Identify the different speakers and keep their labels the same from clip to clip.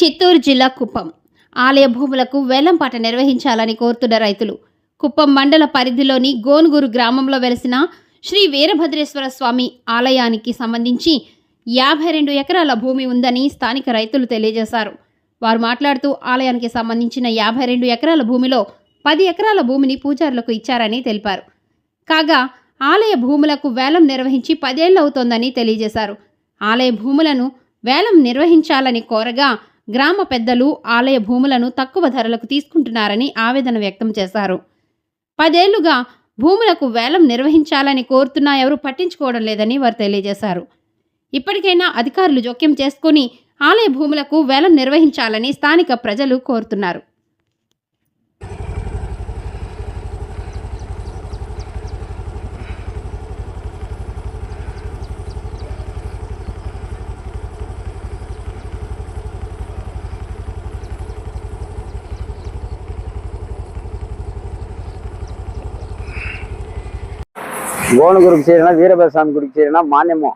Speaker 1: చిత్తూరు జిల్లా కుప్పం. ఆలయ భూములకు వేలంపాట నిర్వహించాలని కోరుతున్న రైతులు. కుప్పం మండల పరిధిలోని గోనుగూరు గ్రామంలో వెలిసిన శ్రీ వీరభద్రేశ్వర స్వామి ఆలయానికి సంబంధించి యాభై రెండు ఎకరాల భూమి ఉందని స్థానిక రైతులు తెలియజేశారు. వారు మాట్లాడుతూ ఆలయానికి సంబంధించిన యాభై రెండు ఎకరాల భూమిలో పది ఎకరాల భూమిని పూజారులకు ఇచ్చారని తెలిపారు. కాగా ఆలయ భూములకు వేలం నిర్వహించి పదేళ్ళవుతోందని తెలియజేశారు. ఆలయ భూములను వేలం నిర్వహించాలని కోరగా గ్రామ పెద్దలు ఆలయ భూములను తక్కువ ధరలకు తీసుకుంటున్నారని ఆవేదన వ్యక్తం చేశారు. పదేళ్ళుగా భూములకు వేలం నిర్వహించాలని కోరుతున్నా ఎవరు పట్టించుకోవడం లేదని వారు తెలియజేశారు. ఇప్పటికైనా అధికారులు జోక్యం చేసుకుని ఆలయ భూములకు వేలం నిర్వహించాలని స్థానిక ప్రజలు కోరుతున్నారు.
Speaker 2: గోనుగురికి చేరిన వీరభద్ర స్వామి గుడికి చేరిన మాన్యము.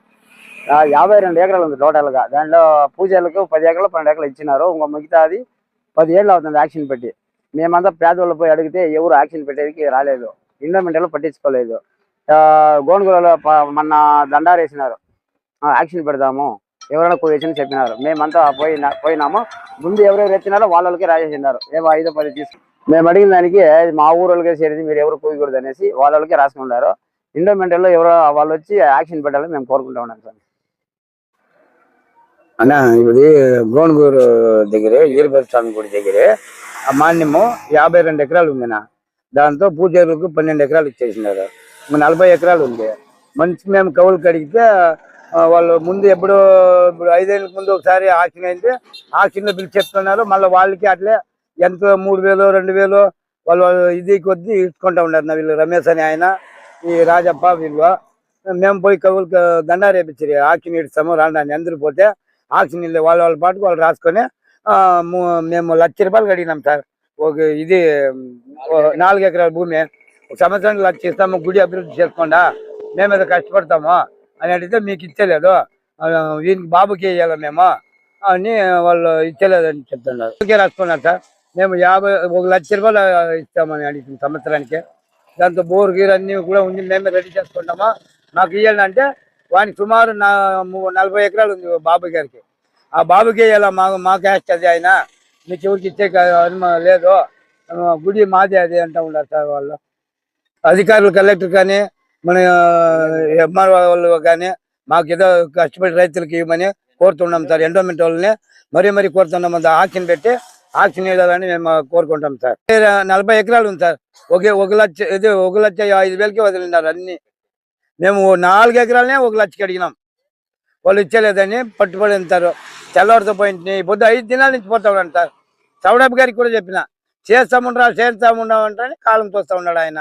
Speaker 2: యాభై రెండు ఎకరాలు ఉంది టోటల్గా. దాంట్లో పూజలకు పది ఎకరాలు పన్నెండు ఎకరాలు ఇచ్చినారు. ఇంకో మిగతాది పది ఏళ్ళు అవుతుంది యాక్షన్ పెట్టి. మేమంతా పేదవాళ్ళు పోయి అడిగితే ఎవరు యాక్షన్ పెట్టేది రాలేదు. ఇండోమెంటలో పట్టించుకోలేదు. ఆ, గోనుగులలో మొన్న దండారు వేసినారు. ఆ, యాక్షన్ పెడదాము. ఎవరైనా వేసి చెప్పినారు. మేమంతా పోయినా పోయినాము. ముందు ఎవరెవరు ఎత్తినారో వాళ్ళకి రాసేసినారు ఏమో ఐదో పది తీసుకు మేము అడిగిన దానికి మా ఊరు వాళ్ళకే చేరేది మీరు ఎవరు కూయకూడదు అనేసి వాళ్ళకి రాసుకున్నారు. ఇండోమెంటల్లో ఎవరో వాళ్ళు వచ్చి యాక్షన్ పెట్టాలని మేము కోరుకుంటా ఉన్నాం సార్.
Speaker 3: అన్న ఇది గోనుగూరు దగ్గరే వీరభద్ర స్వామి గుడి దగ్గరే. మాన్యము యాభై రెండు ఎకరాలు ఉందినా దాంతో పూజారులకు పన్నెండు ఎకరాలు ఇచ్చేసినారు. నలభై ఎకరాలు ఉంది. మంచి మేము కవులు కడిగితే వాళ్ళు ముందు ఎప్పుడు ఇప్పుడు ఐదేళ్ళకి ముందు ఒకసారి ఆక్షన్ అయితే ఆక్షన్లో బిల్ చెప్తున్నారు మళ్ళీ వాళ్ళకి అట్లే ఎంత మూడు వేలు రెండు వేలు వాళ్ళు వాళ్ళు ఇది కొద్ది ఇచ్చుకుంటా ఉన్నారు నా వీళ్ళు రమేష్ అని ఆయన. ఈ రాజప్ప వీళ్ళు మేము పోయి కవులు దండారు వేపించారు ఆక్షన్ ఇస్తాము రాండి అందరూ పోతే ఆక్సిజన్ ఇల్లు వాళ్ళ వాళ్ళ పాటుకు వాళ్ళు రాసుకొని ఆ, మేము లక్ష రూపాయలు కడిగినాం సార్. ఒక ఇది నాలుగు ఎకరాల భూమి. ఒక సంవత్సరానికి లక్ష ఇస్తాము గుడి అభివృద్ధి చేసుకోండా? మేము ఏదో కష్టపడతాము అని అడిగితే మీకు ఇచ్చలేదు. ఆ, వీనికి బాబుకి వేయాలి మేము? అని వాళ్ళు ఇచ్చలేదని చెప్తున్నారు. రాసుకున్నారు సార్. మేము యాభై ఒక లక్ష రూపాయలు ఇస్తామని అడిగింది సంవత్సరానికి. దాంతో బోర్ గీర్ అన్నీ కూడా ఉంది మేమే రెడీ చేసుకుంటామా? నాకు ఇవ్వాలంటే వానికి సుమారు నా నలభై ఎకరాలు ఉంది బాబు గారికి. ఆ బాబుకి ఇలా మా మా క్యాస్ట్ అది ఆయన మీకు ఎవరికి ఇచ్చే లేదు. గుడి మాదే అది అంటూ ఉన్నారు సార్ వాళ్ళు. అధికారులు కలెక్టర్ కానీ మన ఎంఆర్ఓ వాళ్ళు కానీ మాకు ఏదో కష్టపడి రైతులకి ఇవ్వమని కోరుతున్నాం సార్ ఎండోమెంట్ వాళ్ళని. మరీ మరీ కోరుతున్నాం ఆక్షన్ పెట్టి ఆక్షన్ వేయాలని మేము కోరుకుంటాం సార్. నలభై ఎకరాలు ఉంది సార్. ఒకే ఒక లక్ష ఇది ఒక లక్ష ఐదు వేలకి వదిలినారు అన్ని. మేము నాలుగు ఎకరాలనే ఒక లక్షకి అడిగినాం. వాళ్ళు ఇచ్చలేదని పట్టుబడి ఉంటారు. తెల్లవారితో పోయింది. పొద్దు ఐదు దినాల నుంచి పోతా ఉన్నాడు సార్. చౌడప్ప గారికి కూడా చెప్పిన. చేస్తాముండ్రా చేస్తాముండా అంటే కాలం తోస్తా ఉన్నాడు ఆయన.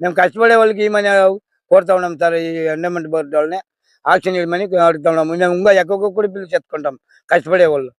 Speaker 3: మేము కష్టపడే వాళ్ళకి ఏమని కోరుతా ఉన్నాం సార్ ఈ ఎండమెంట్ బోర్డు వాళ్ళని. ఆక్షన్ ఇవ్వమని అడుగుతా ఉన్నాము మేము ఇంకా ఎక్కువ కూడా పిల్లలు చెప్పుకుంటాం కష్టపడే వాళ్ళు.